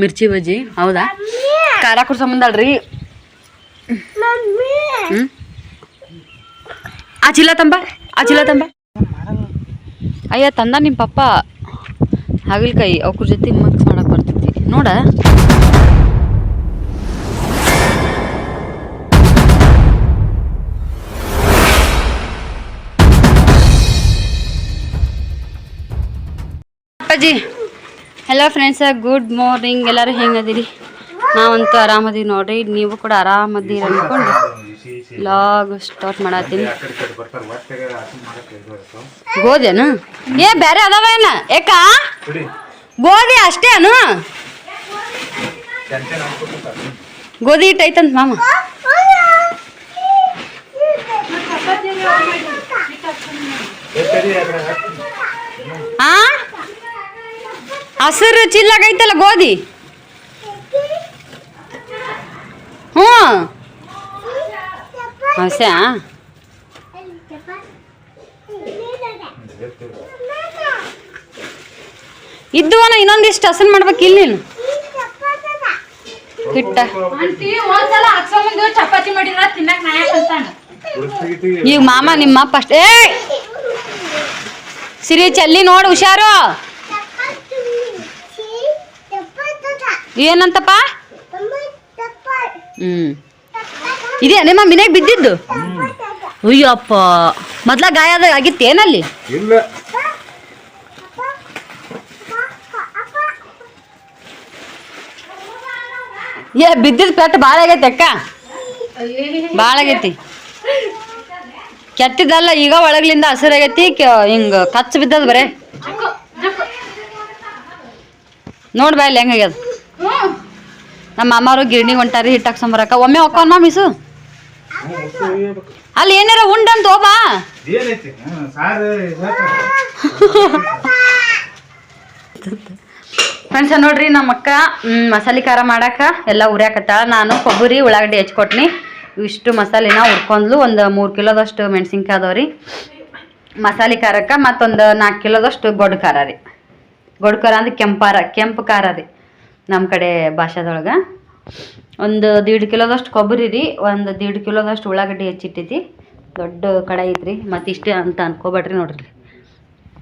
ಮಿರ್ಚಿ ಬಜ್ಜಿ, ಹೌದಾ? ಖಾರ ಕುರ್ ಹ್ಞೂ ಆ ಚಿಲ್ಲ ತಂಬ, ಆ ಚಿಲ್ಲ ತಂಬ. ಅಯ್ಯ, ತಂದ ನಿಮ್ಮ ಪಪ್ಪ. ಹಾಗಲಕಾಯಿ ಅವ್ರ ಜೊತೆ ಮಿಕ್ಸ್ ಮಾಡಕ್ಕೆ ಬರ್ತೈತಿ. ನೋಡ. ಅಪ್ಪಾಜಿ ಹಲೋ ಫ್ರೆಂಡ್ಸ್ ಗುಡ್ ಮಾರ್ನಿಂಗ್ ಎಲ್ಲರೂ ಹೆಂಗದಿರಿ? ನಾವಂತೂ ಆರಾಮದೀವಿ ನೋಡ್ರಿ. ನೀವು ಕೂಡ ಆರಾಮದೀರಿ ಅಂದ್ಕೊಂಡು ಲಾಗ್ ಸ್ಟಾರ್ಟ್ ಮಾಡತ್ತೀನಿ. ಗೋಧಿಯನು? ಏ ಬೇರೆ ಅದಾವ ಏನ? ಏಕ? ಗೋಧಿ ಅಷ್ಟೇನು ಗೋಧಿ ಹಿಟ್ಟು ಐತಂತ ಮಾಮ. ಆ? ಹಸಿರು ಚಿಲ್ಲಾಗೈತಲ್ಲ ಗೋಧಿ? ಹ್ಞೂ. ಹಸೆ ಅಣ್ಣ ಇನ್ನೊಂದಿಷ್ಟು ಹಸನ್ ಮಾಡ್ಬೇಕು ಇಲ್ಲಿ ನೀನು. ಹಿಟ್ಟ. ಚಪಾತಿ ಮಾಡಿದ್ರ ತಿನ್ನಕ್ ಈಗ ಮಾಮ ನಿಮ್ಮ ಫಸ್ಟ್ ಅಷ್ಟೇ. ಏ ಸಿರಿ ಚಲ್ಲಿ ನೋಡು ಹುಷಾರು. ಏನಂತಪ್ಪ? ಹ್ಮ್. ಇದೇ ನಿಮ್ಮ ಮನೆಗೆ ಬಿದ್ದಿದ್ದು? ಅಯ್ಯಪ್ಪ ಮೊದ್ಲ ಗಾಯ ಅದ ಆಗಿತ್ತೇನಲ್ಲಿ ಇಲ್ಲ. ಏ ಬಿದ್ದಿದ್ ಪೆಟ್ಟು ಭಾಳ ಆಗೈತೆ ಅಕ್ಕ. ಭಾಳ ಆಗೈತಿ. ಕೆಟ್ಟಿದ್ದಲ್ಲ ಈಗ ಒಳಗ್ಲಿಂದ ಹಸಿರಾಗೈತಿ ಹಿಂಗ ಕಚ್ಚ ಬಿದ್ದದ ಬರೇ. ನೋಡ್ಬಾ ಇಲ್ಲಿ ಹೆಂಗಾಗ್ಯದ ನಮ್ಮ ಮಾಮಾರು ಗಿರಣಿ ಹೊಂಟಾರಿ ಹಿಟ್ಟು ಸಂಬರಕ ಒಮ್ಮೆ ಹೊಕ್ಕವನ್ ಮಿಸು. ಅಲ್ಲಿ ಏನಾರ ಉಂಡಂತ ಹೋಬಾ ಫ್ರೆಂಡ್ಸ್ ನೋಡ್ರಿ ನಮ್ಮ ಅಕ್ಕ ಮಸಾಲೆ ಖಾರ ಮಾಡಾಕ ಎಲ್ಲ ಉರ್ಯಾಕತ್ತಾಳ. ನಾನು ಕೊಬ್ಬರಿ ಉಳ್ಳಾಗಡ್ಡಿ ಹೆಚ್ಕೊಟ್ನಿ. ಇಷ್ಟು ಮಸಾಲೆನ ಹುರ್ಕೊಂಡ್ಲು ಒಂದು ಮೂರು ಕಿಲೋದಷ್ಟು ಮೆಣಸಿನ್ಕಾಯಿ ರೀ. ಮಸಾಲೆ ಖಾರಕ್ಕೆ ಮತ್ತೊಂದು ನಾಲ್ಕು ಕಿಲೋದಷ್ಟು ಗೊಡ್ ಖಾರ ರೀ. ಗೊಡ್ ಖಾರ ಅಂದ್ರೆ ಕೆಂಪಾರ ಕೆಂಪು ಖಾರ ರೀ. ನಮ್ಮ ಕಡೆ ಭಾಷಾದೊಳಗೆ. ಒಂದು ದೀಡ್ ಕಿಲೋದಷ್ಟು ಕೊಬ್ಬರಿ ರೀ ಒಂದು ದೀಡ್ ಕಿಲೋದಷ್ಟು ಉಳ್ಳಾಗಡ್ಡಿ ಹೆಚ್ಚಿಟ್ಟೈತಿ ದೊಡ್ಡ ಕಡಾಯಿ ಐತ್ರಿ ಮತ್ತು ಇಷ್ಟೇ ಅಂತ ಅನ್ಕೋಬೇಡ್ರಿ ನೋಡ್ರಿ.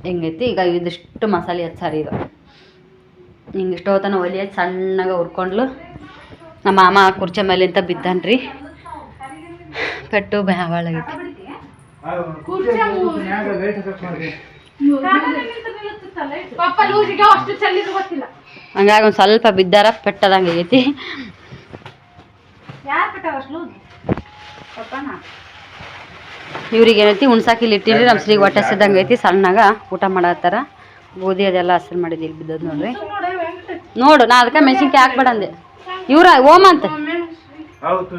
ಹೆಂಗೈತಿ ಈಗ ಇದಿಷ್ಟು ಮಸಾಲೆ ಹಚ್ಚಾರಿ ಇದು. ಹಿಂಗೆ ಇಷ್ಟೋ ತನ ಒಲಿ ಹಚ್ಚಿ ಸಣ್ಣಗೆ ಹುರ್ಕೊಂಡ್ಲು. ನಮ್ಮ ಮಾಮ ಕುರ್ಚೆ ಅಂತ ಬಿದ್ದಾನ್ರಿ. ಪೆಟ್ಟು ಲೂಸಿಗೆ ಅಷ್ಟು ಚೆಲ್ಲಿದ್ರು ಗೊತ್ತಿಲ್ಲ. ಹಂಗಾಗಿ ಒಂದು ಸ್ವಲ್ಪ ಬಿದ್ದಾರ ಪೆಟ್ಟದಂಗೆ ಆಗೈತಿ. ಇವ್ರಿಗೆ ಏನೈತಿ ಹುಣ್ಸಾಕಿ ಇಲ್ಲಿ ಇಟ್ಟಿರಿ ನಮ್ಮ ಶ್ರೀ ಹೊಟ್ಟೆ ಸಿದ್ದಂಗೆ ಐತಿ ಸಣ್ಣಗ ಊಟ ಮಾಡತ್ತಾರ. ಗೋಧಿ ಅದೆಲ್ಲ ಹಸಿರು ಮಾಡಿದ್ದು ಇಲ್ಲಿ ಬಿದ್ದದ ನೋಡ್ರಿ. ನೋಡು ನಾ ಅದಕ್ಕೆ ಮೆಣಸಿನ್ಕಾಯಿ ಹಾಕ್ಬೇಡಂದೆ ಇವ್ರ ಓಮ ಅಂತ. ಹೌದು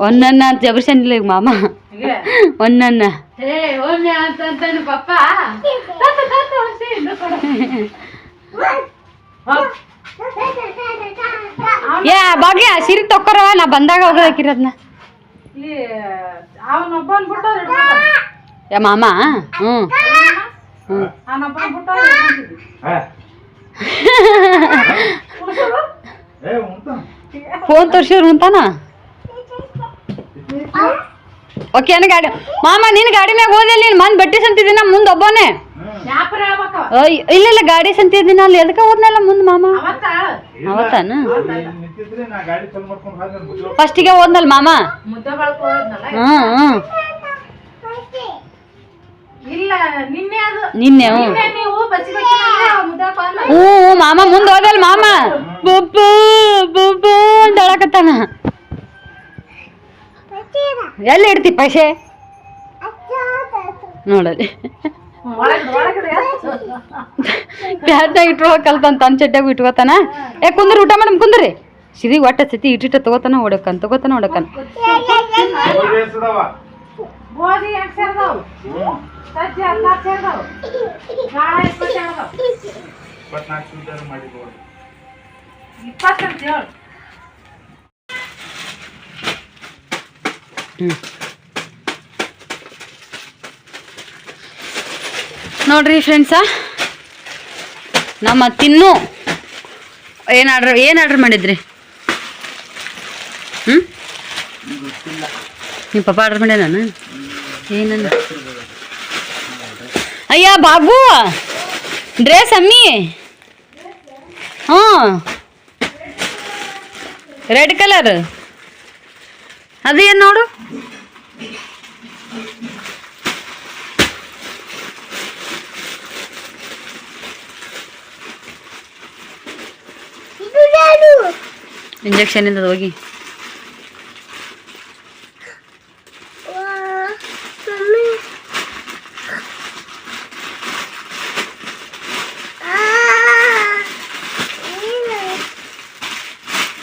ಒನ್ನನ್ನ ಅಂತ ಜಬರ್ಸನ್ನಿಲ್ಲ ಈಗ ಮಾಮ. ಒಂದನ್ನ ಏ. ಏ ಸಿರಿ ತಕ್ಕೊರವ ನಾ ಬಂದಾಗ ಹೋಗೋದು ಹಾಕಿರೋದ್ನ. ಇಲ್ಲಿ ಅವನೊಬ್ಬ ಬಿಟ್ಟು ಹಿಡ್ಕೊಂಡ ಯಾ ಮಾಮ ಹ್ಞೂ. ಹ್ಞೂ. ಫೋನ್ ತೋರ್ಸಿದ್ರು ಅಂತಾನ ಓಕೆ ಅನ್ನ ಗಾಡಿ? ಮಾಮ ನಿನ್ನ ಗಾಡಿ ಮ್ಯಾಗ ಹೋದಲ್ಲಿ ನೀನು ಮಂದಿ ಬಟ್ಟೆ ಸಂತಿದ್ದೀನ ಮುಂದೆ ಒಬ್ಬನೇ? ಇಲ್ಲ ಇಲ್ಲ ಗಾಡಿ ಸಂತಿದ್ದೀನ ಅಲ್ಲಿ ಎದಕ್ಕೆ ಹೋದ್ನಲ್ಲ ಮುಂದೆ ಮಾಮ. ಅವತ್ತಾನ. ಫಸ್ಟಿಗೆ ಹೋದ್ನಲ್ಲ ಮಾಮ? ಮುದ್ದೆ ಬಳಕ ಹೋದ್ನಲ್ಲ? ಹ್ಞೂ ನಿನ್ನೆ ಹ್ಞೂ, ಮಾಮ ಮುಂದೆ ಹೋದಲ್ಲ ಮಾಮ. ಬಬ್ಬ ಬಬ್ಬ ಅಂತ ಹೇಳಕತ್ತಾನ. ಎಲ್ಲಿ ಇಡ್ತಿ ಪೈಸೆ ನೋಡಲಿ ಪ್ಯಾಟ್ನಾಗ ಇಟ್ರೋ ಕಲ್ತಾನ ತನ್ನ ಚಟ್ಟಾಗ ಇಟ್ಕೋತಾನ? ಏ ಕುಂದ್ರಿ ಊಟ ಮಾಡಮ್ ಕುಂದ್ರಿ. ಸಿರಿ ಒಟ್ಟ ಸತಿ ಇಟ್ಟಿಟ್ಟ ತಗೋತಾನ ಹೊಡಕನ್ ತಗೋತಾನ ಹೊಡಕನ್ ಗೋಧಿ ಎಷ್ಟಿದಾವ? ಗೋಧಿ ಎಂಟು ಸೇರ್ದಾವು ಸಜ್ಜಿ ಹದಿನಾರು ಸೇರ್ದಾವು ಗಾಳ ಇಪ್ಪತ್ತು ಸೇರ್ದಾವು ಇಪ್ಪತ್ನಾಲ್ಕು ಕ್ವಿಂಟಲ್ ಮಾಡಿ ನೋಡಿ. ಇಪ್ಪತ್ತು ಅಂತ ಹೇಳು ಹ್ಞೂ ನೋಡ್ರಿ ಫ್ರೆಂಡ್ಸ ನಮ್ಮ ತಿನ್ನು. ಏನು ಆರ್ಡ್ರ್ ಏನು ಆರ್ಡ್ರ್ ಮಾಡಿದ್ರಿ? ಹ್ಞೂ ನಿಮ್ಮ ಪಪ್ಪ ಆರ್ಡ್ರ್ ಮಾಡ್ಯ ನಾನು? ಏನಂದ? ಅಯ್ಯ, ಬಾಬು! ಡ್ರೆಸ್ ಅಮ್ಮಿ! ಹ್ಞೂ ರೆಡ್ ಕಲರ್. ಅದೇನು ನೋಡು ಇಂಜೆಕ್ಷನ್ ಇಂದ ಹೋಗಿ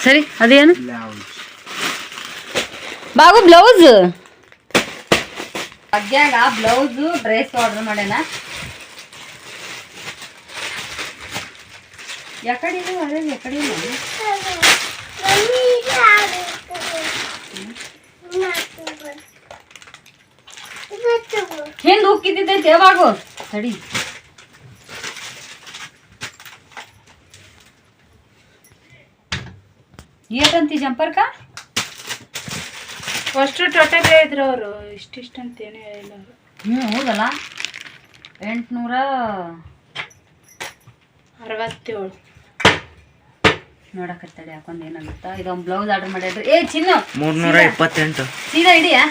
ಸರಿ ಅದೇನು ಬಾಬು ಬ್ಲೌಸ್ ಅಗ್ಗ್ಯಾಗ ಬ್ಲೌಸು ಡ್ರೆಸ್ ಆರ್ಡರ್ ಮಾಡ್ಯಾನ. ಯಾಕಡೆ ಇದು ಅದೇ ಯಾಕಡೆ ಇಲ್ಲ ಹಿಂದ್ ಉಕ್ಕಿದ್ದೈತೆ ಯಾವಾಗು ಸಡಿ ಏಟಂತಿ ಜಂಪರ್ಕ? ಅಷ್ಟು ಟೊಟೆಗೆ ಇದ್ರು ಅವರು. ಇಷ್ಟಿಷ್ಟು ಅಂತ ಏನು ಹೇಳಿಲ್ಲ ಅವರು. ಹ್ಞೂ ಹೌದಲ್ಲ? ಎಂಟುನೂರ ಅರವತ್ತೇಳು. ನೋಡಕತ್ತಡಿ ಹಾಕೊಂಡು ಏನಾಗುತ್ತಾ ಇದೊಂದು ಬ್ಲೌಸ್ ಆರ್ಡರ್ ಮಾಡಿದ್ರು. ಏ ಚಿನ್ನ! ಮೂರ್ನೂರ ಇಪ್ಪತ್ತೆಂಟು. ಸೀದಾ ಹಿಡಿಯಾ?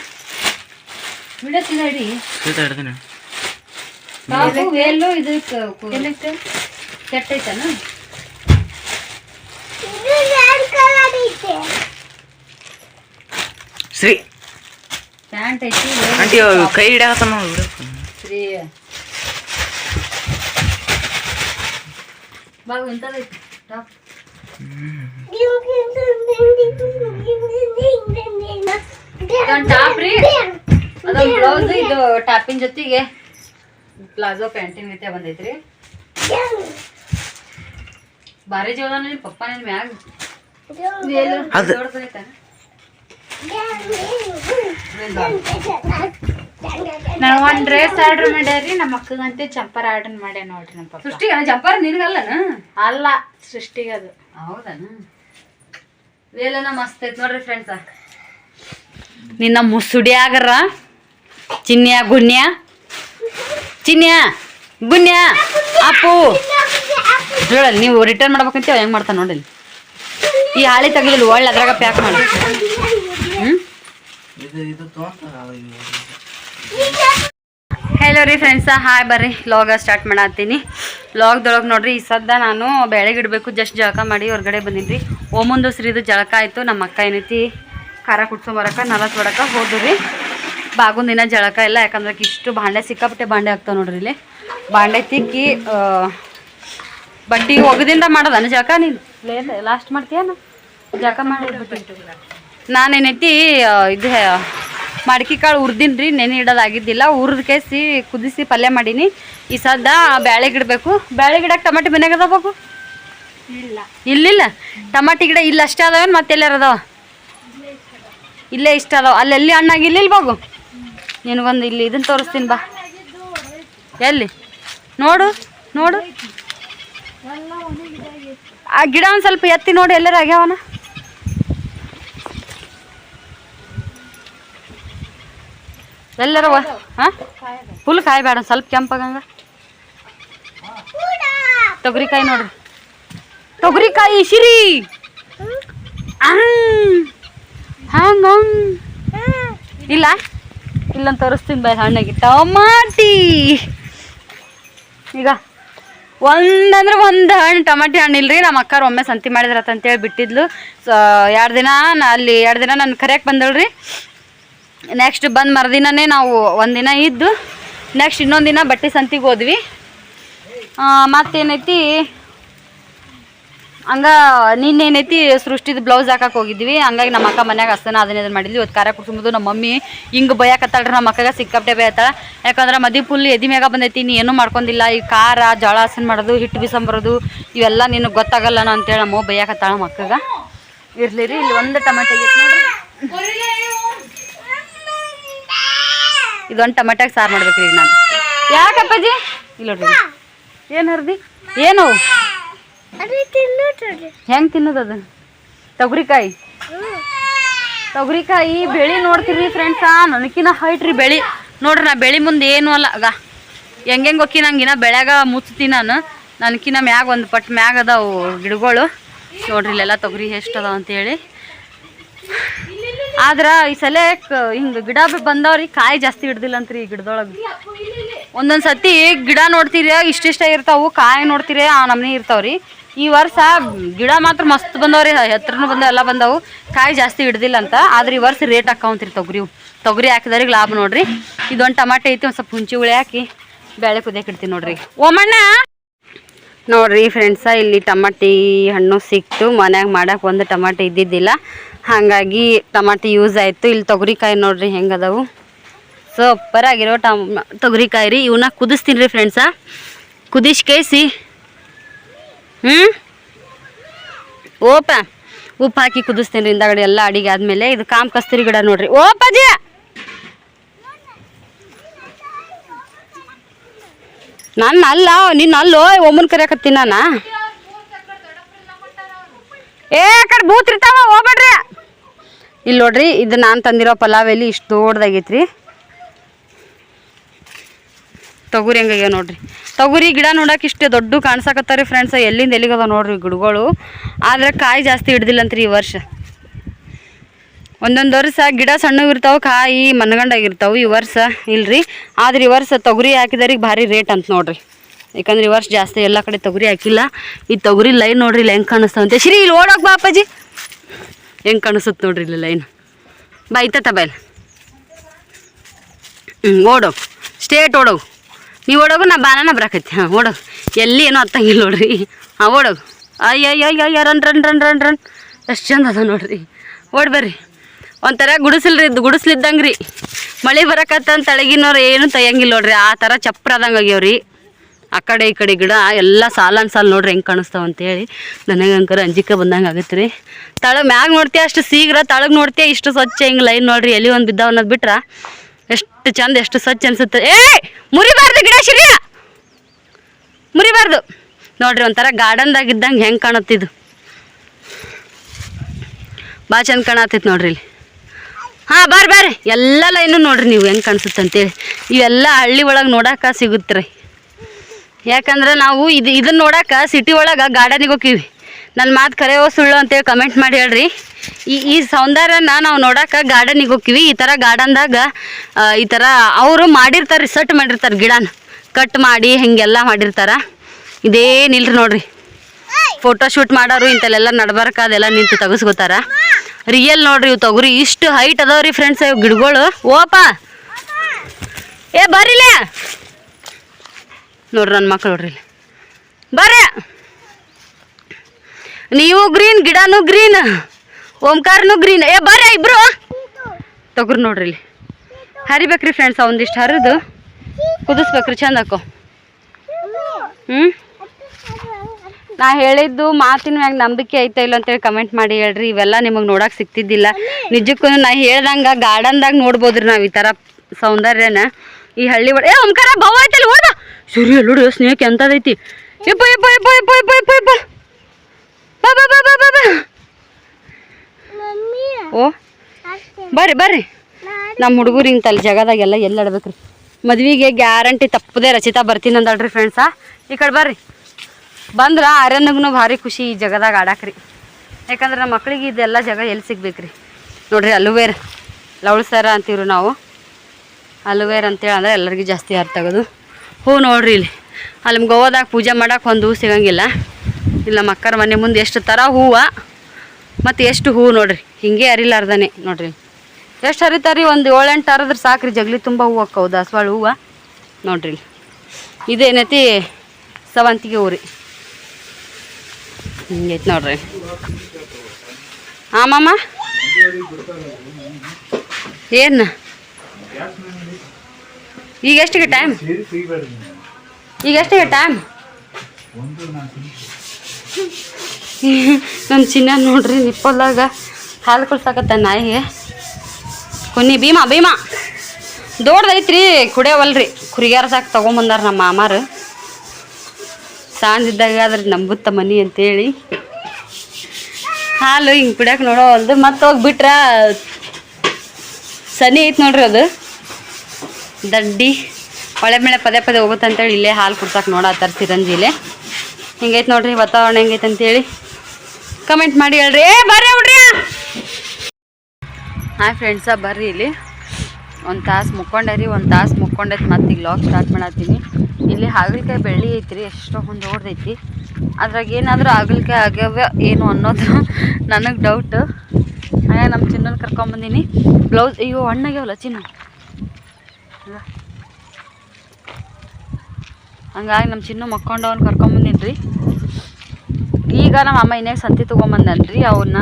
ವಿಡಿಯೋ ಸೀದಾ ಹಿಡಿ. ಸೀತಾ ಹಿಡ್ತೀನಿ. ಬಾಬು ವೇಲು ಇದು ಕ- ಕು- ಏನೈತೆ ಕೆಟ್ಟೈತನ ಶ್ರೀ ಪ್ಯಾಂಟ್ ಐತಿ ಆಂಟಿ ಕೈ ಹಿಡಿಯತ್ತ ನೋಡಿ ಬಾಬು ಇಂಥದೈತಿ ಟಾಪ್ ಟಾಪ್ ರೀ. ಅದೊಂದು ಬ್ಲೌಸ್ ಇದು ಟಾಪಿನ ಜೊತೆಗೆ ಪ್ಲಾಜೋ ಪ್ಯಾಂಟಿನ ರೀತಿಯ ಬಂದೈತ್ರಿ. ಭಾರಿ ಜೋದ ನಿನ್ ಪಪ್ಪ ನಿನ್ ಮ್ಯಾಗ ಅದು-? ನಾನು ಒಂದು ಡ್ರೆಸ್ ಆರ್ಡರ್ ಮಾಡ್ಯಾರಿ ನಮ್ಮ ಅಕ್ಕಗಂತೆ ಚಂಪರ್ ಆರ್ಡರ್ ಮಾಡ್ಯ ನೋಡ್ರಿ ನಮ್ಮ ಪಪ್ಪ. ಸೃಷ್ಟಿ ಚಂಪರ್ ನಿನಗಲ್ಲನ? ಅಲ್ಲ ಸೃಷ್ಟಿಗೆ ಅದು. ಹೌದನ? ವೇಲನ ಮಸ್ತ್ ಐತ್ ನೋಡ್ರಿ ಫ್ರೆಂಡ್ಸ ನಿನ್ನ ಮುಸುಡಿಯಾಗರ ಚಿನ್ಯ ಗುಣ್ಯ? ಚಿನ್ಯ ಗುಣ್ಯ? ಅಪ್ಪು. ಹೇಳಲ್ಲ ನೀವು ರಿಟರ್ನ್ ಮಾಡ್ಬೇಕಂತ ಹೆಂಗ್ ಮಾಡ್ತಾನೆ ನೋಡಿ ಈ ಹಾಳೆ ತೆಗಿಲಿಲ್ಲ ಒಳ್ಳೆ ಅದ್ರಾಗ ಪ್ಯಾಕ್ ಮಾಡಿ. ಹಲೋ ರೀ ಫ್ರೆಂಡ್ಸ ಹಾಯ್ ಬರ್ರಿ. ಲಾಗ ಸ್ಟಾರ್ಟ್ ಮಾಡತ್ತೀನಿ. ಲಾಗ್ದೊಳಗೆ ನೋಡ್ರಿ ಈ ಸದ್ದ ನಾನು ಬೆಳಗ್ಗೆ ಇಡಬೇಕು ಜಸ್ಟ್ ಜಳಕ ಮಾಡಿ ಹೊರಗಡೆ ಬಂದಿದ್ರಿ ಓಮಂದು ಸ್ರೀದು ಜಳಕ ಆಯಿತು ನಮ್ಮ ಅಕ್ಕ ಏನೈತಿ ಖಾರ ಕುಡ್ಸ್ಕೊಂಬರಕ ನಲತ್ ಬಡಕ ಹೋದ್ರಿ ರೀ. ಬಾಗುನ್ ದಿನ ಜಳಕ ಇಲ್ಲ ಯಾಕಂದ್ರೆ ಇಷ್ಟು ಬಾಂಡೆ ಸಿಕ್ಕಾಪಟ್ಟೆ ಬಾಂಡೆ ಆಗ್ತಾವೆ ನೋಡ್ರಿ ಇಲ್ಲಿ. ಬಾಂಡೆ ತಿಕ್ಕಿ ಬಟ್ಟೆ ಬಟ್ಟಿ ಒಗದಿಂದ ಮಾಡೋದನ್ನ ಜಳಕ ನೀನು? ಲಾಸ್ಟ್ ಮಾಡ್ತೀಯನ ನಾನೇನೈತಿ ಆ, ಇದು ಮಡಕಿ ಕಾಳು ಹುರ್ದಿನಿ ರೀ ನೆನೆ ಇಡೋದಾಗಿದ್ದಿಲ್ಲ ಹುರಿದ ಕೇಸಿ ಕುದಿಸಿ ಪಲ್ಯ ಮಾಡೀನಿ. ಈ ಸದ್ದ ಬ್ಯಾಳೆ ಗಿಡಬೇಕು ಬ್ಯಾಳೆ ಗಿಡಕ್ಕೆ ಟಮಾಟಿ ಮನ್ಯಾಗ ಅದಾವ ಇಲ್ಲ. ಇಲ್ಲಿಲ್ಲ? ಟಮಾಟಿ ಗಿಡ ಇಲ್ಲಿ ಅಷ್ಟೇ ಅದಾವೇನು? ಮತ್ತೆ ಎಲ್ಲಾರು ಅದಾವ? ಇಲ್ಲೇ ಇಷ್ಟ ಅದಾವ. ಅಲ್ಲೆಲ್ಲಿ ಹಣ್ಣಾಗಿ ಇಲ್ಲಿ ಬಾಗು ನಿನಗೊಂದು ಇಲ್ಲಿ ಇದನ್ನು ತೋರಿಸ್ತೀನಿ ಬಾ. ಎಲ್ಲಿ? ನೋಡು ನೋಡು. ಆ ಗಿಡ ಒಂದು ಸ್ವಲ್ಪ ಎತ್ತಿ ನೋಡಿ ಎಲ್ಲರೂ ಆಗ್ಯಾವನ? ಎಲ್ಲರ ಹಾಂ? ಫುಲ್ ಕಾಯಿ ಬೇಡ ಸ್ವಲ್ಪ ಕೆಂಪಾಗಂಗ. ತೊಗರಿಕಾಯಿ ನೋಡ್ರಿ. ತೊಗರಿಕಾಯಿ, ಸಿರಿ! ಹಂಗ. ಇಲ್ಲ? ಇಲ್ಲಂತ ತೋರಿಸ್ತೀನಿ ಬೈ ಹಣ್ಣಾಗಿ. ಟಮಾಟಿ! ಈಗ ಒಂದಂದ್ರೆ ಒಂದು ಹಣ್ಣು, ಟಮಾಟಿ ಹಣ್ಣು ಇಲ್ರಿ. ನಮ್ಮ ಅಕ್ಕಾರ ಒಮ್ಮೆ ಸಂತಿ ಮಾಡಿದ್ರತ್ತ ಅಂತೇಳಿ ಬಿಟ್ಟಿದ್ಲು. ಸೊ ಎರಡು ದಿನ ಅಲ್ಲಿ, ಎರಡು ದಿನ ನಾನು ಕರೆಯಕ್ಕೆ ಬಂದಳ್ರಿ. ನೆಕ್ಸ್ಟ್ ಬಂದು ಮರುದಿನನೇ ನಾವು ಒಂದಿನ ಇದ್ದು ನೆಕ್ಸ್ಟ್ ಇನ್ನೊಂದು ದಿನ ಬಟ್ಟೆ ಸಂತಿಗೆ ಹೋದ್ವಿ. ಮತ್ತೇನೈತಿ? ಹಂಗ ನಿನ್ನೇನೈತಿ ಸೃಷ್ಟಿದ ಬ್ಲೌಸ್ ಹಾಕಕ್ಕೆ ಹೋಗಿದ್ವಿ. ಹಂಗಾಗಿ ನಮ್ಮ ಅಕ್ಕ ಮನ್ಯಾಗ ಅಸ್ತನ ಅದನ್ನ ಇದನ್ನ ಮಾಡಿದ್ವಿ. ಇವತ್ತು ಖಾರ ಕುಡ್ಸ್ಬೋದು ನಮ್ಮ ಮಮ್ಮಿ ಹಿಂಗೆ ಬೈಯಾಕತ್ತಾಳ್ರಿ, ನಮ್ಮ ಅಕ್ಕಗೆ ಸಿಕ್ಕಾಪಟ್ಟೆ ಬೈತಾಳ ಯಾಕಂದ್ರೆ ಮದಿ ಫುಲ್ ಎದಿ ಮ್ಯಾಗ ಬಂದೈತಿ, ನೀ ಏನೂ ಮಾಡ್ಕೊಂಡಿಲ್ಲ. ಈ ಖಾರ, ಜೋಳ ಹಸನ್ ಮಾಡೋದು, ಹಿಟ್ಟು ಬಿಸಂಬರೋದು, ಇವೆಲ್ಲ ನಿನಗೆ ಗೊತ್ತಾಗಲ್ಲನ ಅಂತೇಳಿ ನಮ್ಮ ಬೈಯಾಕತ್ತಾಳ ನಮ್ಮ ಅಕ್ಕಗೆ. ಇರ್ಲಿ ರೀ, ಇಲ್ಲಿ ಒಂದು ಟಮಾಟೆ ನೋಡ್ರಿ. ಇದೊಂದು ಟಮಾಟ್ಯಾಗ ಸಾರು ಮಾಡ್ಬೇಕ್ರಿ ಈಗ ನಾನು. ಯಾಕಪ್ಪಾಜಿ? ಇಲ್ಲ ನೋಡ್ರಿ. ಏನು ಹರ್ದಿ? ಏನು? ಹೆಂಗೆ ತಿನ್ನೋದು ಅದು? ತೊಗರಿಕಾಯಿ. ತೊಗರಿಕಾಯಿ ಬೆಳಿ ನೋಡ್ತೀರಿ ಫ್ರೆಂಡ್ಸಾ ನನಕಿನ ಹೈಟ್ ರೀ ಬೆಳಿ. ನೋಡ್ರಿ ನಾ ಬೆಳಿ ಮುಂದೆ ಏನು ಅಲ್ಲ. ಆಗ ಹೆಂಗೆ ಹೊಕ್ಕಿ ನಂಗಿನ ಬೆಳ್ಯಾಗ ಮುಚ್ತೀನಿ ನಾನು. ನನಕಿನ ಮ್ಯಾಗ ಒಂದು ಪಟ್ ಮ್ಯಾಗ ಅದಾವು ಗಿಡಗಳು. ನೋಡ್ರಿ ಇಲ್ಲೆಲ್ಲ ತೊಗರಿ ಎಷ್ಟು ಅದಾವ ಅಂತೇಳಿ. ಆದ್ರ ಈ ಸಲ ಹಿಂಗೆ ಗಿಡ ಬಂದವ್ರಿ ಕಾಯಿ ಜಾಸ್ತಿ ಹಿಡ್ದಿಲ್ಲ ಅಂತ್ರಿ ಈ ಗಿಡದೊಳಗೆ. ಒಂದೊಂದು ಸತಿ ಗಿಡ ನೋಡ್ತೀರಿ ಇಷ್ಟಿಷ್ಟ ಇರ್ತಾವು ಕಾಯಿ ನೋಡ್ತೀರಿ ಆ ನಮ್ನಿ ಇರ್ತಾವ್ರಿ ಈ ವರ್ಷ ಗಿಡ ಮಾತ್ರ ಮಸ್ತ್ ಬಂದವ್ರಿ ಹತ್ರನೂ ಬಂದ, ಎಲ್ಲ ಬಂದವು. ಕಾಯಿ ಜಾಸ್ತಿ ಹಿಡ್ದಿಲ್ಲ ಅಂತ, ಆದ್ರೆ ಈ ವರ್ಷ ರೇಟ್ ಹಾಕಾವಂತ್ರಿ ತೊಗರಿ. ತೊಗರಿ ಹಾಕಿದವ್ರಿಗೆ ಲಾಭ ನೋಡ್ರಿ. ಇದೊಂದು ಟಮಾಟೆ ಐತಿ, ಒಂದು ಸ್ವಲ್ಪ ಹುಂಚಿ ಹುಳಿ ಹಾಕಿ ಬೇಳೆ ಕುದಿಯಕ್ಕೆ ಇಡ್ತೀನಿ ನೋಡ್ರಿ. ಓಮಣ್ಣ! ನೋಡ್ರಿ ಫ್ರೆಂಡ್ಸ ಇಲ್ಲಿ ಟಮಾಟಿ ಹಣ್ಣು ಸಿಕ್ತು. ಮನ್ಯಾಗ ಮಾಡಕ್ಕೆ ಒಂದು ಟಮಾಟೆ ಇದ್ದಿದ್ದಿಲ್ಲ. ಹಾಗಾಗಿ ಟಮಾಟಿ ಯೂಸ್ ಆಯಿತು. ಇಲ್ಲಿ ತೊಗರಿಕಾಯಿ ನೋಡ್ರಿ ಹೆಂಗದವು ಅದಾವು. ಸೂಪರ್ ಆಗಿರೋ ಟಮ್ ತೊಗರಿಕಾಯಿ ರೀ. ಇವನ್ನ ಕುದಿಸ್ತೀನಿ ರೀ ಫ್ರೆಂಡ್ಸ ಕುದಿಸ್ ಕೇಸಿ ಹ್ಞೂ ಓಪ, ಉಪ್ಪು ಹಾಕಿ ಕುದಿಸ್ತೇನೆ ರೀ ಎಲ್ಲ ಅಡಿಗೆ ಆದಮೇಲೆ. ಇದು ಕಾಮ್ ಕಸ್ತೂರಿ ಗಿಡ ನೋಡ್ರಿ. ಓಪಜಿ! ನನ್ನ ಅಲ್ಲ ನಿನ್ನ ಅಲ್ಲೋ, ಒಮ್ಮನ್ ಕರಿಯಾಕತ್ತೀನಿ ನಾನು? ಏ ಕಡೆ ಬೂತ್ ಇರ್ತಾವ, ಹೋಗ್ಬೇಡ್ರಿ. ಇಲ್ಲಿ ನೋಡ್ರಿ, ಇದು ನಾನು ತಂದಿರೋ ಪಲಾವ್ ಎಲೆ ಇಷ್ಟು ದೊಡ್ಡದಾಗೈತ್ರಿ ತೊಗರಿ ಹೆಂಗಾಗ್ಯಾವ ನೋಡ್ರಿ. ತೊಗರಿ ಗಿಡ ನೋಡಕ್ಕೆ ಇಷ್ಟೇ ದೊಡ್ಡ ಕಾಣ್ಸಕತ್ತಾರಿ ಫ್ರೆಂಡ್ಸ್ ಎಲ್ಲಿಂದ ಎಲ್ಲಿಗದ ನೋಡ್ರಿ ಗಿಡಗಳು. ಆದ್ರೆ ಕಾಯಿ ಜಾಸ್ತಿ ಹಿಡ್ದಿಲ್ಲಂತ್ರಿ ಈ ವರ್ಷ. ಒಂದೊಂದು ವರ್ಷ ಗಿಡ ಸಣ್ಣವು ಇರ್ತಾವೆ, ಕಾಯಿ ಮನ್ಗಂಡಾಗಿರ್ತಾವೆ ಈ ವರ್ಷ. ಇಲ್ರಿ? ಆದ್ರೆ ಈ ವರ್ಷ ತೊಗರಿ ಹಾಕಿದವ್ರಿಗೆ ಭಾರಿ ರೇಟ್ ಅಂತ ನೋಡ್ರಿ. ಯಾಕಂದ್ರೆ ಈ ವರ್ಷ ಜಾಸ್ತಿ ಎಲ್ಲ ಕಡೆ ತೊಗರಿ ಹಾಕಿಲ್ಲ. ಈ ತೊಗರಿ ಲೈನ್ ನೋಡ್ರಿ ಇಲ್ಲಿ ಹೆಂಗೆ ಕಾಣಿಸ್ತಾವಂತೆ ಶ್ರೀ ಇಲ್ಲಿ ಓಡೋಕೆ ಬಾ ಅಪ್ಪಾಜಿ. ಹೆಂಗೆ ಕಾಣಿಸುತ್ತೆ ನೋಡ್ರಿ ಇಲ್ಲಿ ಲೈನ್ ಬಾ ಐತತ ಬೈಲ್ ಹ್ಞೂ ಓಡೋಗು. ಸ್ಟೇಟ್ ಓಡೋಗು. ನೀವು ಓಡೋಗು, ನಾ ಬಾನನ ಬರಾಕತ್ತಿ. ಹಾಂ ಓಡೋಗು ಎಲ್ಲಿ ಏನೋ ಹತ್ತಂಗಿಲ್ಲ ನೋಡ್ರಿ. ಹಾಂ, ಓಡೋಗು. ಅಯ್ಯ ಅಯ್ಯ ಅಯ್ಯ run run run run run. ಎಷ್ಟು ಚಂದ ಅದ ನೋಡ್ರಿ. ಓಡ್ಬರ್ರಿ ಒಂಥರ ಗುಡಿಸಲ್ರಿ, ಇದು ಗುಡಿಸ್ಲಿದ್ದಂಗೆ ರೀ ಮಳೆ ಬರಕತ್ತಂತ ತಳಗಿನವ್ರು ಏನು ತೆಗಿಯಂಗಿಲ್ಲ ನೋಡ್ರಿ. ಆ ಥರ ಚಪ್ರದಂಗೆ ಆಗ್ಯಾವ್ರಿ. ಆ ಕಡೆ, ಈ ಕಡೆ ಗಿಡ, ಎಲ್ಲ ಸಾಲನ್ ಸಾಲ ನೋಡ್ರಿ ಹೆಂಗೆ ಕಾಣಿಸ್ತಾವ ಅಂತೇಳಿ. ನನಗೆ ಅಂಕರ ಅಂಜಿಕೆ ಬಂದಂಗೆ ಆಗುತ್ತೆ ರೀ ತಳ ಮ್ಯಾಗ ನೋಡ್ತೀಯ ಅಷ್ಟು ಸೀಗ್ರ ತಳಗೆ ನೋಡ್ತೀಯ ಇಷ್ಟು ಸ್ವಚ್ಛ, ಹಿಂಗೆ ಲೈನ್ ನೋಡ್ರಿ. ಎಲ್ಲಿ ಒಂದು ಬಿದ್ದಾವ ಅನ್ನೋದು ಬಿಟ್ರೆ ಎಷ್ಟು ಚಂದ, ಎಷ್ಟು ಸ್ವಚ್ಛ ಅನ್ಸುತ್ತೆ. ಏ ಮುರಿಬಾರ್ದು ಗಿಡ ಶಿರಿಯ. ಮುರಿಬಾರ್ದು. ನೋಡ್ರಿ ಒಂಥರ ಗಾರ್ಡನ್ದಾಗ ಇದ್ದಂಗೆ ಹೆಂಗೆ ಕಾಣತ್ತಿದ್ದು ಭಾಳ ಚಂದ ಕಾಣತ್ತೈತೆ ನೋಡ್ರಿ ಇಲ್ಲಿ. ಹಾಂ ಬರ್ರಿ ಬರ್ರಿ ಎಲ್ಲ ಲೈನು ನೋಡ್ರಿ ನೀವು ಹೆಂಗೆ ಕಾಣಿಸುತ್ತೆ ಅಂತೇಳಿ. ಇವೆಲ್ಲ ಹಳ್ಳಿ ಒಳಗೆ ನೋಡಕ್ಕೆ ಸಿಗುತ್ತೆ ರೀ ಯಾಕಂದ್ರೆ ನಾವು ಇದು ಇದನ್ನ ನೋಡಕ್ಕೆ ಸಿಟಿ ಒಳಗೆ ಗಾರ್ಡನಿಗೆ ಹೋಗ್ತೀವಿ. ನನ್ನ ಮಾತು ಕರೆಯೋ ಸುಳ್ಳು ಅಂತೇಳಿ ಕಮೆಂಟ್ ಮಾಡಿ ಹೇಳ್ರಿ. ಈ ಈ ಸೌಂದರ್ಯನ ನಾವು ನೋಡಕ್ಕೆ ಗಾರ್ಡನಿಗೆ ಹೋಗ್ತೀವಿ, ಈ ಥರ ಗಾರ್ಡನ್ದಾಗ ಈ ಥರ ಅವರು ಮಾಡಿರ್ತಾರೆ ರಿಸರ್ಟ್ ಮಾಡಿರ್ತಾರೆ ಗಿಡನ. ಕಟ್ ಮಾಡಿ ಹಿಂಗೆಲ್ಲ ಮಾಡಿರ್ತಾರೆ. ಇದೇನಿಲ್ರಿ ನೋಡ್ರಿ. ಫೋಟೋ ಶೂಟ್ ಮಾಡೋರು ಇಂಥಲ್ಲೆಲ್ಲ ನಡ್ಬಾರ್ಕ, ಅದೆಲ್ಲ ನಿಂತು ತೆಗೆಸ್ಕೋತಾರ. ರಿಯಲ್ ನೋಡ್ರಿ ಇವು ತೊಗರಿ, ಇಷ್ಟು ಹೈಟ್ ಅದಾವ್ರಿ ಫ್ರೆಂಡ್ಸ್ ಇವು ಗಿಡಗಳು. ಓಪ! ಏ ಬರ್ರಿಲ್ಲ ನೋಡ್ರಿ ನನ್ನ ಮಕ್ಳು ನೋಡ್ರಿ ಬರ್ರಿ. ನೀವು ಗ್ರೀನ್ ಗಿಡನೂ ಗ್ರೀನ್ ಓಂಕಾರನು ಗ್ರೀನ್ ಏ, ಬರ್ರಿ, ಇಬ್ರು. ತೊಗರಿ ನೋಡ್ರಿ ಇಲ್ಲಿ. ಹರಿಬೇಕ್ರಿ ಫ್ರೆಂಡ್ಸ್ ಒಂದಿಷ್ಟು ಹರಿದು ಕುದಿಸ್ಬೇಕ್ರಿ, ಚಂದ ಹಾಕೋ. ಹ್ಞೂ ನಾ ಹೇಳಿದ್ದು ಮಾತಿನ ಮ್ಯಾಗ ನಂಬಿಕೆ ಐತೆ ಇಲ್ಲ ಅಂತೇಳಿ ಕಮೆಂಟ್ ಮಾಡಿ ಹೇಳ್ರಿ. ಇವೆಲ್ಲ ನಿಮಗೆ ನೋಡಕ್ಕೆ ಸಿಕ್ತಿದ್ದಿಲ್ಲ ನಿಜಕ್ಕೂ ನಾ ಹೇಳ್ದಂಗೆ ಗಾರ್ಡನ್ದಾಗ ನೋಡ್ಬೋದ್ರಿ ನಾವು ಈ ಥರ ಸೌಂದರ್ಯನ. ಈ ಹಳ್ಳಿ ಒಳ ಏ, ಓಂಕಾರ, ಭಾವ ಐತಲ್ಲ ಓಡ್ದ ಸರಿ ಎಲ್ಲ ಸ್ನೇಕ್ ಎಂಥದೈತಿ ಇಪ್ಪ ಬಾ ಬಾ ಬಾ ಬಾ ಬಾ ಬಾ ಓ ಬರ್ರಿ ಬರ್ರಿ. ನಮ್ಮ ಹುಡುಗರು ಹಿಂಗೆ ತಲೆ ಜಗದಾಗೆಲ್ಲ ಎಲ್ಲಿ ಆಡ್ಬೇಕ್ರಿ ಮದ್ವೆಗೆ ಗ್ಯಾರಂಟಿ ತಪ್ಪದೆ ರಚಿತಾ ಬರ್ತೀನಿ ಅಂದಳ್ರಿ ಫ್ರೆಂಡ್ಸಾ ಈ ಕಡೆ ಬರ್ರಿ. ಬಂದ್ರೆ ಆರ್ಯನಿಗೂ ಭಾರಿ ಖುಷಿ ಈ ಜಗದಾಗ ಆಡಾಕ್ರಿ. ಯಾಕಂದ್ರೆ ನಮ್ಮ ಮಕ್ಳಿಗೆ ಇದೆಲ್ಲ ಜಾಗ ಎಲ್ಲಿ ಸಿಗ್ಬೇಕ್ರಿ? ನೋಡ್ರಿ ಅಲುವೇರ್. ಲವಳ್ಸರ ಅಂತೀವ್ರಿ ನಾವು. ಅಲುವೇರ್ ಅಂತೇಳಿ ಅಂದ್ರೆ ಎಲ್ಲರಿಗೂ ಜಾಸ್ತಿ ಅರ್ಥ ಆಗೋದು. ಹೂ ನೋಡ್ರಿ ಇಲ್ಲಿ. ಅಲ್ಲಿ ಗೋವಾದಾಗ ಪೂಜೆ ಮಾಡೋಕೆ ಒಂದು ಹೂ ಸಿಗಂಗಿಲ್ಲ. ಇಲ್ಲ ಮಕ್ಕರ ಮನೆ ಮುಂದೆ ಎಷ್ಟು ಥರ ಹೂವು, ಮತ್ತು ಎಷ್ಟು ಹೂವು ನೋಡ್ರಿ. ಹಿಂಗೆ ಅರಿಲಾರ್ದಾನೆ ನೋಡ್ರಿ. ಎಷ್ಟು ಹರಿತಾರಿ ಒಂದು ಏಳೆಂಟು ಹರಿದ್ರೆ ಸಾಕ್ರಿ. ಜಗಲಿ ತುಂಬ ಹೂವು ಅಕ್ಕವು ದಾಸವಾಳ ಹೂವು. ನೋಡ್ರಿ. ಇದೇನೈತಿ? ಸವಂತಿಗೆ ಹೂ ರೀ ಹಿಂಗೈತೆ ನೋಡ್ರಿ. ಹಾಂ ಮಾಮ? ಏನು? ಈಗ ಎಷ್ಟಿಗೆ ಟೈಮ್ ಈಗ ಎಷ್ಟಿಗೆ ಟೈಮ್ ನಮ್ಮ ಚಿನ್ನ ನೋಡ್ರಿ ನಿಪ್ಪಲ್ದಾಗ ಹಾಲು ಕುಡ್ಸಾಕತ್ತ ನಾಯಿಗೆ ಕೊನ್ನಿ ಭೀಮಾ ಭೀಮಾ. ದೊಡ್ಡದೈತ್ರಿ, ಕುಡಿಯವಲ್ರಿ. ಕುರಿಗಾರ ಸಾಕು ತೊಗೊಂಬಂದಾರ ನಮ್ಮ ಮಾಮಾರು. ಸಾಂಜಿದ್ದಾಗ ಆದ್ರೆ ನಂಬುತ್ತ ಮನಿ ಅಂತೇಳಿ. ಹಾಲು ಹಿಂಗೆ ಕುಡಿಯಕ್ಕೆ ನೋಡೋವಲ್ದು ಮತ್ತೆ ಹೋಗಿ ಬಿಟ್ರ ಸನಿ ಐತೆ ನೋಡ್ರಿ ಅದು. ದಡ್ಡಿ, ಹೊಳೆ ಮೇಲೆ ಪದೇ ಪದೇ ಹೋಗುತ್ತಂತೇಳಿ ಇಲ್ಲೇ ಹಾಲು ಕುಡ್ಸಕ್ಕೆ ನೋಡತ್ತಾರ ಸಿರಂಜಿಲೆ ಹಿಂಗೈತೆ ನೋಡ್ರಿ ವಾತಾವರಣ ಹೆಂಗೈತೆ ಅಂತೇಳಿ. ಕಮೆಂಟ್ ಮಾಡಿ ಹೇಳ್ರಿ. ಏ, ಬರ್ರಿ ಹುಡ್ರಿ ಹಾಯ್ ಫ್ರೆಂಡ್ಸ ಬರ್ರಿ ಇಲ್ಲಿ. ಒಂದು ತಾಸು ಮುಕ್ಕೊಂಡರಿ, ಒಂದು ತಾಸು ಮುಕ್ಕೊಂಡೈತೆ ಮತ್ತೆ ಈಗ ಲಾಗ್ ಸ್ಟಾರ್ಟ್ ಮಾಡತ್ತೀನಿ. ಇಲ್ಲಿ ಹಾಗಲಕಾಯಿ ಬೆಳ್ಳಿ ಐತ್ರಿ, ಎಷ್ಟೋ ಒಂದು ಓಡ್ದೈತಿ ಅದ್ರಾಗ ಏನಾದರೂ ಹಾಗಲಕಾಯಿ ಆಗ್ಯಾವ ಏನು ಅನ್ನೋದು ನನಗೆ ಡೌಟ್ ಹಾಗೆ ನಮ್ಮ ಚಿನ್ನನ ಕರ್ಕೊಂಬಂದೀನಿ ಬ್ಲೌಸ್ ಅಯ್ಯೋ, ಹಣ್ಣಾಗ್ಯಾವಲ್ಲ ಚಿನ್ನ? ಹಂಗಾಗಿ ನಮ್ಮ ಚಿನ್ನು ಮಕ್ಕೊಂಡವನ್ನ ಕರ್ಕೊಂಬಂದಿನ್ರಿ. ಈಗ ನಮ್ಮ ಅಮ್ಮ ಇನ್ನೇ ಸಂತಿ ತೊಗೊಂಬಂದನ್ರಿ. ಅವನ್ನ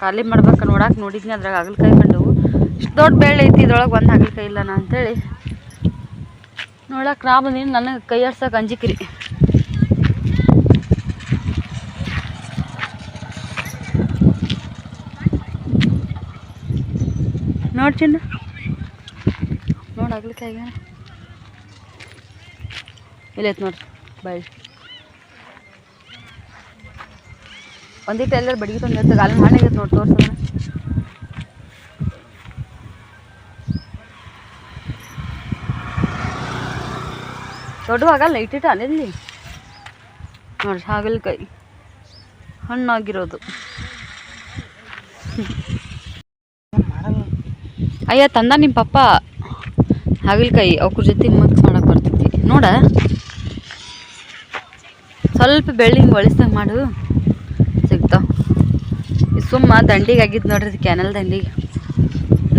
ಖಾಲಿ ಮಾಡ್ಬೇಕು ನೋಡಕ್ಕೆ ನೋಡಿದ್ನಿ, ಅದ್ರಾಗ ಹಾಗಲಕಾಯಿ ಕಂಡವು. ಇಷ್ಟು ದೊಡ್ಡ ಬೇಳೆ ಐತಿ, ಇದ್ರೊಳಗೆ ಒಂದು ಹಾಗಲಕಾಯಿ ಇಲ್ಲ ನಾ ಅಂತೇಳಿ. ನೋಡಕ್ಕೆ ನಾ ಬಂದೀನಿ ನನಗೆ ಕೈ ಅಂಜಿಕ್ರಿ. ನೋಡಿ ಚಿನ್ನ. ನೋಡಿ ಹಾಗಲಕಾಯಿಗ ಇಲ್ಲೈತೆ ನೋಡ್ರಿ ಬಳ್ಳಿ ಒಂದಿಟ್ಟು ಎಲ್ಲರೂ ಬಡಿಗೆ ತಂದು ಇರ್ತದೆ ಅಲ್ಲಿ ಮಾಡಿಗೆ ನೋಡಿ ತೋರ್ಸೋಣ ದೊಡ್ಡ ಲೈಟ್ ಇಟ್ಟ ಅಲ್ಲಿ ನೋಡ್ರಿ ಹಾಗಲಕಾಯಿ ಹಣ್ಣಾಗಿರೋದು. ಅಯ್ಯ, ತಂದ ನಿಮ್ಮ ಪಪ್ಪ. ಹಾಗಲಕಾಯಿ ಅವ್ರ ಜೊತೆ ಮಿಕ್ಸ್ ಮಾಡಕ್ಕೆ ಬರ್ತೈತಿ ನೋಡ. ಸ್ವಲ್ಪ ಬೆಳ್ಳಿ ಹಿಂಗೆ ಒಳಿಸ್ದಂಗೆ ಮಾಡು ಸಿಗ್ತಾವೆ ಸುಮ್ಮ ದಂಡಿಗೆ ಆಗಿದ್ದು ನೋಡ್ರಿ ಇದು ಕ್ಯಾನಲ್ ದಂಡಿಗೆ.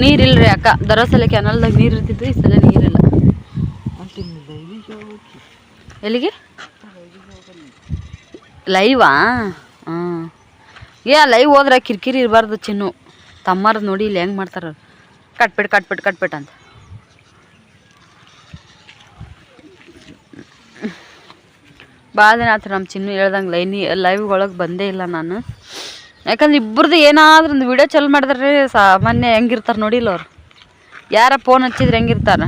ನೀರಿಲ್ರಿ ಅಕ್ಕ. ದರೋಸಲ ಸಲ ಕ್ಯಾನಲ್ದಾಗ ನೀರು ಇರ್ತಿತ್ತು, ಈ ಸಲ ನೀರಿಲ್ಲ ಎಲ್ಲಿಗೆ? ಲೈವಾ? ಹಾಂ ಏ ಲೈವ್ ಹೋದ್ರೆ ಕಿರಿಕಿರಿ ಇರಬಾರ್ದು ಚಿನ್ನು. ತಮ್ಮಾರ ನೋಡಿ ಇಲ್ಲಿ ಹೆಂಗೆ ಮಾಡ್ತಾರ. ಕಟ್ಬಿಟ್ಟು ಕಟ್ಬಿಟ್ಟು ಕಟ್ಬಿಟ್ಟು ಅಂತ. ಭಾಳ ದಿನ ಆತು ನಮ್ಮ ಚಿನ್ನು ಹೇಳ್ದಂಗೆ ಲೈನಿ ಲೈವ್ಗೊಳಗೆ ಬಂದೇ ಇಲ್ಲ ನಾನು. ಯಾಕಂದ್ರೆ ಇಬ್ಬರದು ಏನಾದ್ರೂ ಒಂದು ವಿಡಿಯೋ ಚಲ್ ಮಾಡಿದ್ರೆ ಸಾಮಾನ್ಯ ಹೆಂಗಿರ್ತಾರೆ ನೋಡಿಲ್ಲ ಅವ್ರು. ಯಾರ ಫೋನ್ ಹಚ್ಚಿದ್ರೆ ಹೆಂಗಿರ್ತಾರೆ?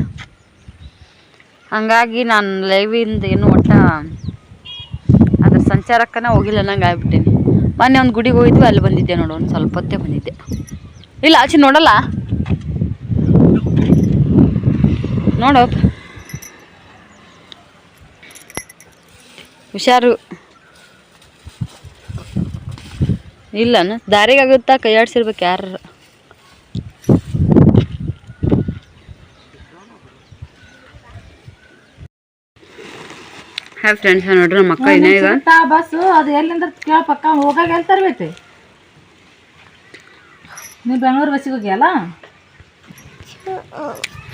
ಹಂಗಾಗಿ ನಾನು ಲೈವಿಂದ ಏನು ಒಟ್ಟ ಅದ್ರ ಸಂಚಾರಕ್ಕನೇ ಹೋಗಿಲ್ಲ ನಂಗೆ ಆಗ್ಬಿಟ್ಟೀನಿ. ಮೊನ್ನೆ ಒಂದು ಗುಡಿಗೆ ಹೋಗಿದ್ವಿ, ಅಲ್ಲಿ ಬಂದಿದ್ದೆ ನೋಡು, ಒಂದು ಸ್ವಲ್ಪ ಹೊತ್ತೇ ಬಂದಿದ್ದೆ. ಇಲ್ಲ, ಆಚೆ ನೋಡಲ್ಲ? ನೋಡು. ಹುಷಾರು. ಇಲ್ಲನ? ದಾರಿಗಾಗುತ್ತಾ ಕೈ ಆಡ್ಸಿರ್ಬೇಕು ಯಾರು ಹಾಯ್ ಫ್ರೆಂಡ್ಸ್ ನೋಡ್ರಿ ನಮ್ಮ ಅಕ್ಕ ಇನ್ನೇ ಈಗ ಬಸ್ ಅದು ಎಲ್ಲಿಂದ ಕೇಳ ಪಕ್ಕ ಹೋಗಾಗ ಎಲ್ಲಿ ತರ್ಬೇತಿ? ನೀವು ಬೆಂಗಳೂರು ಬಸ್ಸಿಗೆ ಹೋಗಿಯಲ್ಲ?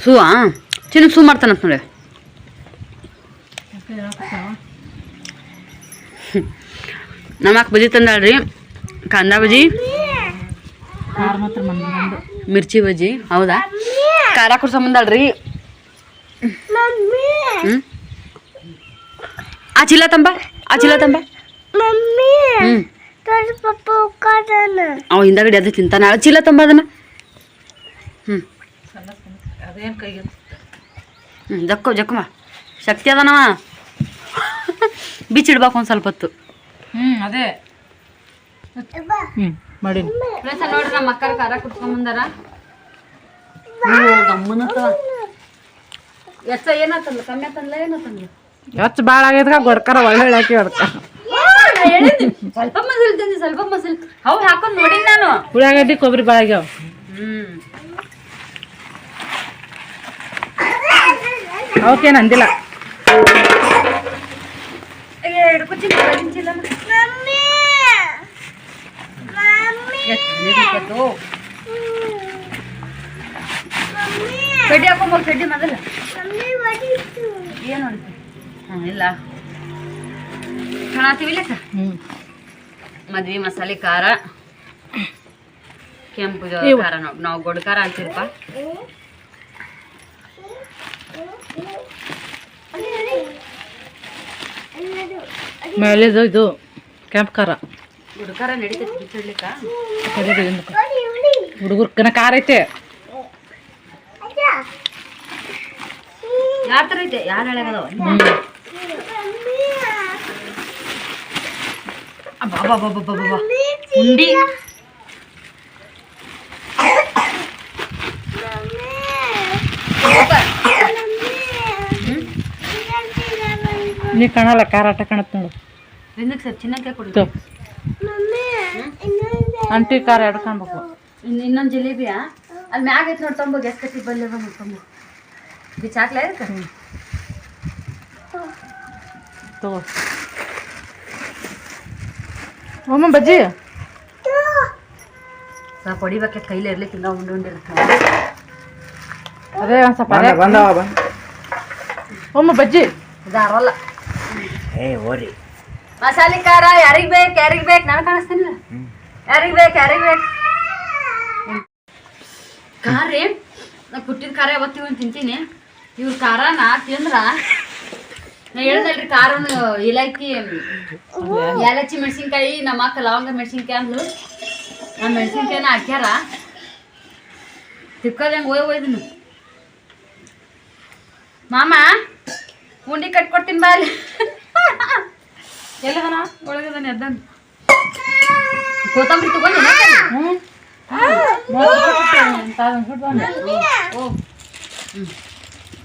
ಸೂವಾ? ಚಿನ್ನ ಸೂ ಮಾಡ್ತಾನಂತ ನೋಡಿ. ನಮ್ಮ ಅಕ್ಕ ಬಜಿ ತಂದಾಳ್ರಿ. ಕಾಂದಾ ಬಜಿ. ಮಿರ್ಚಿ ಬಜ್ಜಿ ಹೌದಾ? ಖಾರ ಕುಡ್ಸಂಬಂದಳ್ರಿ ಮಮ್ಮಿ ಆ ಚೀಲ ತಂಬ. ಆ ಚೀಲ ತಂಬ. ಹ್ಮ್. ಅವ ಹಿಂದಗಡೆ ಅದು ತಿಂತಾನ. ಚೀಲ ತಂಬ ಅದನ್ನ. ಕೈಗೆ ಹ್ಞೂ ಜಕ್ಕೋ ಜಕ್ಕಮ್ಮ ಶಕ್ತಿ ಅದನವ. ಬಿಚ್ಚಿಡ್ಬೇಕು ಒಂದು ಸ್ವಲ್ಪ ಹೊತ್ತು. ಹ್ಞೂ ಅದೇ. ಹ್ಞೂ ಮಾಡಿ. ನೋಡ್ರಿ ನಮ್ಮ ಅಕ್ಕರ ಖಾರ ಕುಡ್ಸ್ಕೊಂಬಂದಾರ ಬಂದಾರ. ಎಷ್ಟ ಏನಾತಲ್ಲ ಕಮ್ಮಿ ಆತಲ್ಲ ಏನಾತಲ್ಲ ಹೆಚ್ಚು ಭಾಳ ಆಗೈತ್ಕ ಗೊಡ್ಕರ ಒಳ್ಳೆ ಹಾಕಿ ಅದಕ್ಕೆ ಸ್ವಲ್ಪ ಮಸಲ್ ತಂದಿ ಸ್ವಲ್ಪ ಮಸಲ್. ಅವು ಹಾಕೊಂಡ್ ನೋಡಿನ್ ನಾನು. ಉಳ್ಳಾಗಡ್ಡಿ ಕೊಬ್ಬರಿ ಭಾಳ ಆಗ್ಯಾವ. ಹ್ಮ್. ಅವಕ್ಕೇನು ಅಂದಿಲ್ಲ. ಕಡ್ಡಿ ಹಾಕೊಂಬೋದು ಕಡ್ಡಿ ಮೊದಲ ಏನು ಹಾಂ ಇಲ್ಲ. ಹ್ಞೂ ಮದ್ವಿ ಮಸಾಲೆ ಖಾರ. ಕೆಂಪು ಖಾರ ನಾವು ನಾವು ಗೊಡ್ ಖಾರ ಅಂತೀವಪ್ಪ ಮೇಲೆದು ಇದು ಕೆಂಪು ಖಾರ ಗೊಡ್ ಖಾರ ನಡೀತೈತಿ ಬಿಸಿಡ್ಲಿಕ್ಕ ಹುಡುಗರ್ಕನ ಖಾರ ಐತೆ. ಯಾವ ಥರ ಐತೆ ಯಾರು ಹೇಳಗದವ ಅಬ್ಬಬ್ಬಬ್ಬಬ್ಬಬ್ಬ. ಉಂಡಿ. ನೀ ಕಾಣಲ್ಲ ಕಾರಾಟ ಕಾಣತ್ ಹಿಂದಕ್ಕೆ ಸ್ವಲ್ಪ ಚಿನ್ನಕ್ಕೆ ಕೊಡು. ತೊ. ಅಂಟಿ ಖಾರ ಎರಡು ಕಾಣ್ಬೇಕು ಇನ್ನು ಇನ್ನೊಂದು ಜಿಲೇಬಿಯಾ? ಅಲ್ಲಿ ಮ್ಯಾಗ ಐತೆ ನೋಡಿ ತೊಂಬ ಗ್ಯಾಸ್ ಕಟ್ಟಿ ಬಲ್ಲಿ ತೊಂಬ. ಇದು ಚಾಕ್ಲೆ ಅದಕ್ಕೆ ತಗೋ ಒಮ್ಮ ಬಜ್ಜಿ. ಸ್ವಲ್ಪ ಹೊಡಿಬೇಕೆ ಕೈಲಿ ಇರ್ಲಿಕ್ಕೆ ಹಿಂಗ ಉಂಡು ಉಂಡಿರ್ತಾವೆ ಅದೇ ಒಂದು ಸ್ವಲ್ಪ ಬಂದ ಬಂದವ ಬಂದ ಒಮ್ಮ ಬಜ್ಜಿ. ಇದು ಅರವಲ್ಲ. ಏ ಓರಿ. ಮಸಾಲೆ ಖಾರ ಯಾರಿಗ್ ಬೇಕು ಯಾರಿಗ್ ಬೇಕು ನಾನು ಕಾಣಿಸ್ತೀನಿಲ್ಲ ಯಾರಿಗ್ ಬೇಕು ಯಾರಿಗ್ ಬೇಕು ಖಾರ ರೀ ನಾ ಕುಟ್ಟಿದ ಖಾರ ಯಾವತ್ತಿಗೂ ಒಂದು ತಿಂತೀನಿ ಇವ್ರ ಖಾರನ ತಿಂದ್ರ ನಾ ಹೇಳ್ದಲ್ರಿ ಖಾರನು ಇಲಾಕಿ ಏಲಕ್ಕಿ ಮೆಣಸಿನ್ಕಾಯಿ ನಮ್ಮ ಅಕ್ಕ ಲವಂಗ ಮೆಣಸಿನ್ಕಾಯಿ ಅಂದ್ಲು ಆ ಮೆಣಸಿನ್ಕಾಯಿನ ಹಾಕ್ಯಾರ ತಿಕ್ಕೋದಂಗೆ ಒಯ್ ಒಯ್ದನು ಮಾಮ ಉಂಡಿ ಕಟ್ಕೊಡ್ತೀನಿ ಬಾ ಅಲ್ಲಿ ಎಲ್ಲದನ ಒಳಗದಾನೆ ಅದ್ದಾನ ಕೊತ್ತಂಬರಿ ತಗೊಂಡಿ ಹ್ಞೂ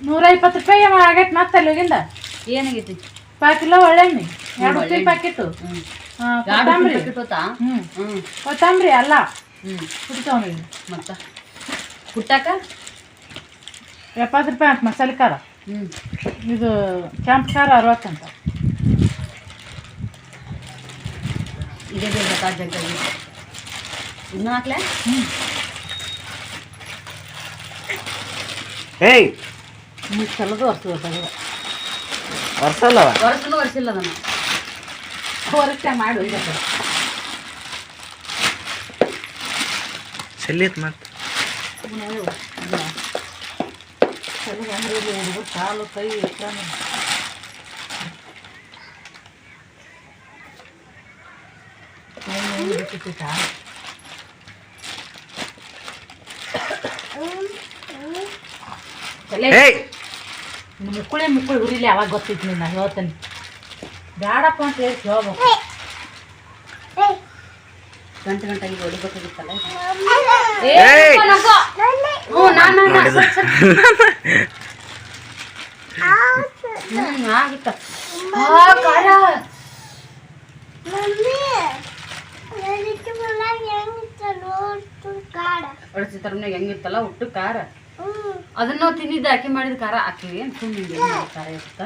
ನೂರ ಇಪ್ಪತ್ತು ರೂಪಾಯಿ ಆಗೈತೆ ಮತ್ತೆ ಅಲ್ಲಿ ಹೋಗಿಂದ? ಏನಾಗೈತಿ? ಪಾಕಿಲ್ಲ ಕಿಲೋ ಒಳ್ಳೆಣ್ಣೆ ಎರಡು ರೂಪಾಯಿ ಎರಡು ಕೊತ್ತಂಬರಿ. ಕೊತ್ತಂಬರಿ ಅಲ್ಲ. ಹ್ಮ್. ಕುಡಿತವನಿಗೆ ಮತ್ತ? ಕುಟ್ಟಾಕ? ಎಪ್ಪತ್ತು ರೂಪಾಯಿ ಅಂತ ಮಸಾಲೆ ಖಾರ. ಇದು ಕೆಂಪು ಖಾರ ಅರವತ್ತಂತ ಇದೇ ಬೇಕು ಜಗ್ಗಾಗಿ ಇನ್ನೂ ಹಾಕ್ಲೆ ಏಯ್ ನೀವು ಚಲೋದು ವರ್ಷದ ತಗೋ ವರ್ಷಲ್ಲವ ವರ್ಷನೂ ವರ್ಷಿಲ್ಲ ಅದನ್ನ ವರ್ಷ ಮಾಡು ಈಗ ಚೆಲ್ಲಿತ್ ಮತ್ತೆ ಕಾಲು ಕೈ ಏಯ್! ಮುಕ್ಕುಳೆ ಮುಕ್ಕುಳಿ ಹುರಿಲಿ ಅವಾಗ ಗೊತ್ತಿತ್ತು ನಿನ್ನ? ಹೇಳ್ತೇನೆ. ಬ್ಯಾಡಪ್ಪ ಅಂತ ಹೇಳಿ ಹೇಳ್ಬೇಕು ಗಂಟೆ ಗಂಟೆಗೆ ಹೊಡಿಬೇಕಾಗಿತ್ತಲ್ಲ ಹ್ಞೂ ನಾನು ಆಗಿತ್ತ. ಖಾರ. ಅಳಸಿ ತರಮ್ನಾಗ ಹೆಂಗಿತ್ತಲ್ಲ ಉಟ್ಟು ಖಾರ. ಅದನ್ನ ನಾವು ತಿಂದಿದ್ದ ಅಕ್ಕಿ ಮಾಡಿದ ಖಾರ. ಹಾಕಿವಿ ಸುಮ್ಮನೆ ಖಾರ ಇರುತ್ತ?